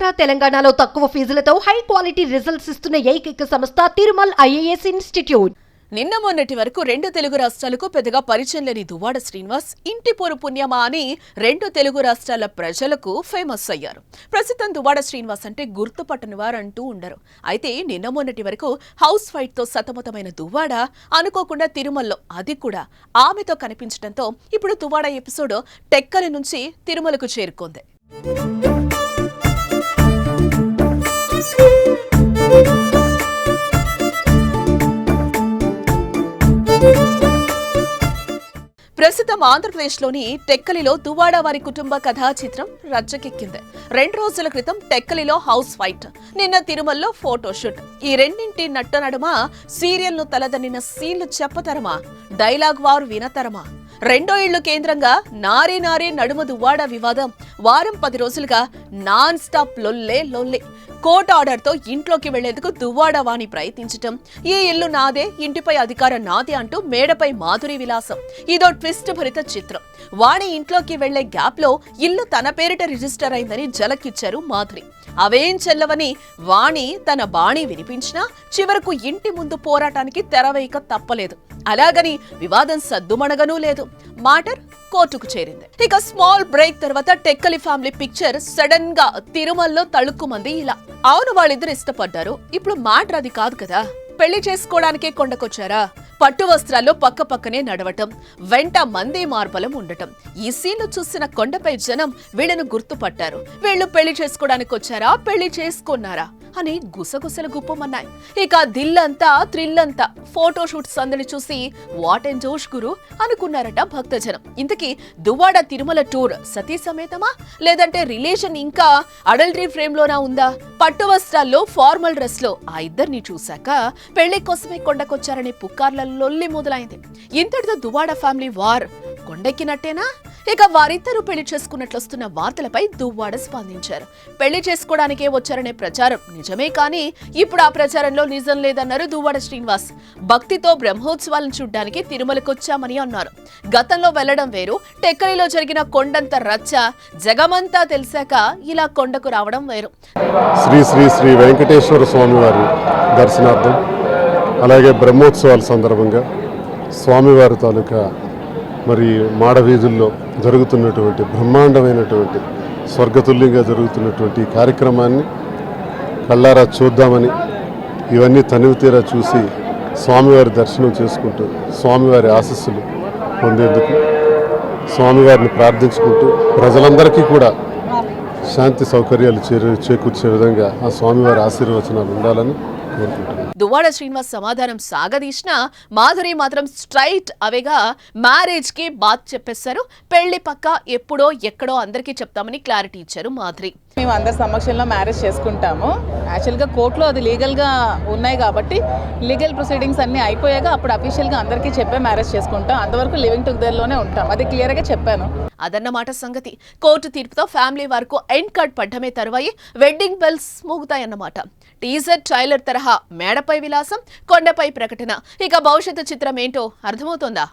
ఆంధ్ర తెలంగాణలో తక్కువ ఫీజులతో high quality results ఇస్తున్న ఏకైక సంస్థ తిరుమల్ ఐఏఎస్ ఇన్స్టిట్యూట్. నిన్న మొన్నటి వరకు రెండు తెలుగు రాష్ట్రాలకు పెద్దగా పరిచయం లేని దువ్వాడ శ్రీనివాస్ ఇంటి పొరు పుణ్యమా అని రెండు తెలుగు రాష్ట్రాల ప్రజలకు ఫేమస్ అయ్యారు. ప్రస్తుతం దువ్వాడ శ్రీనివాస్ అంటే గుర్తుపట్టని వారంటూ ఉండరు. అయితే నిన్న మొన్నటి వరకు హౌస్ ఫైట్తో సతమతమైన దువ్వాడ అనుకోకుండా తిరుమలలో అది కూడా ఆమెతో కనిపించడంతో ఇప్పుడు దువ్వాడ ఎపిసోడ్ టెక్కలి నుంచి తిరుమలకు చేరుకుంది. ప్రస్తుతం ఆంధ్రప్రదేశ్లోని టెక్కలిలో దువ్వాడ వారి కుటుంబ కథా చిత్రం రచ్చకెక్కింది. రెండు రోజుల క్రితం టెక్కలిలో హౌస్ ఫైట్ నిన్న తిరుమలలో ఫోటోషూట్. ఈ రెండింటి నట్ట నడుమ సీరియల్ను తలదన్నిన సీన్లు చెప్పతరమా? డైలాగ్ వారు వినతరమా? రెండో ఇళ్ళు కేంద్రంగా నారీ నారీ నడుమ దువ్వాడ వివాదం. వారం పది రోజులుగా నాన్ స్టాప్ లొల్లే లొల్లే. కోర్టు ఆర్డర్తో ఇంట్లోకి వెళ్ళేందుకు దువ్వాడవాణి ప్రయత్నించటం. ఈ ఇల్లు నాదే ఇంటిపై అధికారం నాదే అంటూ మేడపై మాధురి విలాసం. ఇదో ట్విస్ట్ భరిత చిత్రం. వాణి ఇంట్లోకి వెళ్ళే గ్యాప్లో ఇల్లు తన పేరిట రిజిస్టర్ అయిందని జలకిచ్చారు మాధురి. అవేం చెల్లవని వాణి తన బాణి వినిపించినా చివరకు ఇంటి ముందు పోరాటానికి తెరవేయక తప్పలేదు. అలాగని వివాదం సద్దుమణగనూ లేదు. మాటర్ కోర్టుకు చేరింది. ఇక స్మాల్ బ్రేక్ తర్వాత టెక్కలి ఫ్యామిలీ పిక్చర్ సడన్గా తిరుమలలో తళుక్కుమంది ఇలా. అవును వాళ్ళిద్దరు ఇష్టపడ్డారు. ఇప్పుడు మ్యాటర్ అది కాదు కదా. పెళ్ళి చేసుకోవడానికే కొండకొచ్చారా? పట్టు వస్త్రాల్లో పక్క పక్కనే నడవటం వెంట మందే మార్బలం ఉండటం. ఈ సీన్లు చూసిన కొండపై జనం వీళ్ళను గుర్తుపట్టారు. వీళ్ళు పెళ్ళి చేసుకోవడానికి వచ్చారా పెళ్ళి చేసుకున్నారా? అని గుసగుసలు గుప్పమన్నాయి. ఇక దిల్లంతా థ్రిల్లంతా ఫోటోషూట్ సందడి చూసి వాట్ అండ్ జోష్ గురు అనుకున్నారట భక్తజనం. ఇంతకీ దువ్వాడ తిరుమల టూర్ సతీ సమేతమా? లేదంటే రిలేషన్ ఇంకా అడల్టరీ ఫ్రేమ్ లోనా ఉందా? పట్టు వస్త్రాల్లో ఫార్మల్ డ్రెస్లో ఆ ఇద్దరిని చూశాక పెళ్ళి కోసమే కొండకొచ్చారనే పుకార్ల లొల్లి మొదలైంది. ఇంతటితో దువాడ ఫ్యామిలీ వార్ కొండెక్కినట్టేనా? ఇక వారిద్దరూ పెళ్ళి చేసుకున్నట్లు వస్తున్న వార్తలపై దువ్వాడ స్పందించారు. పెళ్ళి చేసుకోవడానికే వచ్చారనే ప్రచారం నిజమే కానీ ఇప్పుడు ఆ ప్రచారంలో నిజం లేదన్నారు దువ్వాడ శ్రీనివాస్. భక్తితో బ్రహ్మోత్సవాలను చూడ్డానికి తిరుమలకొచ్చామని అన్నారు. గతంలో వెళ్ళడం వేరు టెక్కలిలో జరిగిన కొండంత రచ్చ జగమంతా తెలిసాక ఇలా కొండకు రావడం వేరు. శ్రీ శ్రీ శ్రీ వెంకటేశ్వర స్వామివారి దర్శనార్థం అలాగే బ్రహ్మోత్సవాల సందర్భంగా స్వామివారి తాలూకా మరి మాడ వీధుల్లో జరుగుతున్నటువంటి బ్రహ్మాండమైనటువంటి స్వర్గతుల్యంగా జరుగుతున్నటువంటి కార్యక్రమాన్ని కళ్ళారా చూద్దామని ఇవన్నీ తనివి తీరా చూసి స్వామివారి దర్శనం చేసుకుంటూ స్వామివారి ఆశస్సులు పొందేందుకు స్వామివారిని ప్రార్థించుకుంటూ ప్రజలందరికీ కూడా శాంతి సౌకర్యాలు చేకూర్చే విధంగా ఆ స్వామివారి ఆశీర్వచనాలు ఉండాలని కోరుకుంటున్నాను. దువ్వాడ శ్రీనివాస్ సమాధానం సాగదీసిన మాధురి మాత్రం స్ట్రైట్ అవేగా మ్యారేజ్కి బాత్ చెప్పేశారు. పెళ్ళి పక్క ఎప్పుడో ఎక్కడో అందరికీ చెప్తామని క్లారిటీ ఇచ్చారు మాధురి. మేము అందరి సమక్షంలో మ్యారేజ్ చేసుకుంటాము. యాక్చువల్గా కోర్టులో అది లీగల్గా ఉన్నాయి కాబట్టి లీగల్ ప్రొసీడింగ్స్ అన్నీ అయిపోయాక అప్పుడు అఫీషియల్గా అందరికీ చెప్పే మ్యారేజ్ చేసుకుంటాం. అంతవరకు లివింగ్ టుగెదర్లోనే ఉంటాం. అది క్లియర్గా చెప్పాను. అదన్నమాట సంగతి. కోర్టు తీర్పుతో ఫ్యామిలీ వరకు ఎండ్ కార్డ్ పడ్డమే తరువాయి వెడ్డింగ్ బెల్స్ మోగుతాయన్నమాట. టీజర్ ట్రైలర్ తరహా మేడపై విలాసం కొండపై ప్రకటన. ఇక భవిష్యత్తు చిత్రం ఏంటో అర్థమవుతోందా?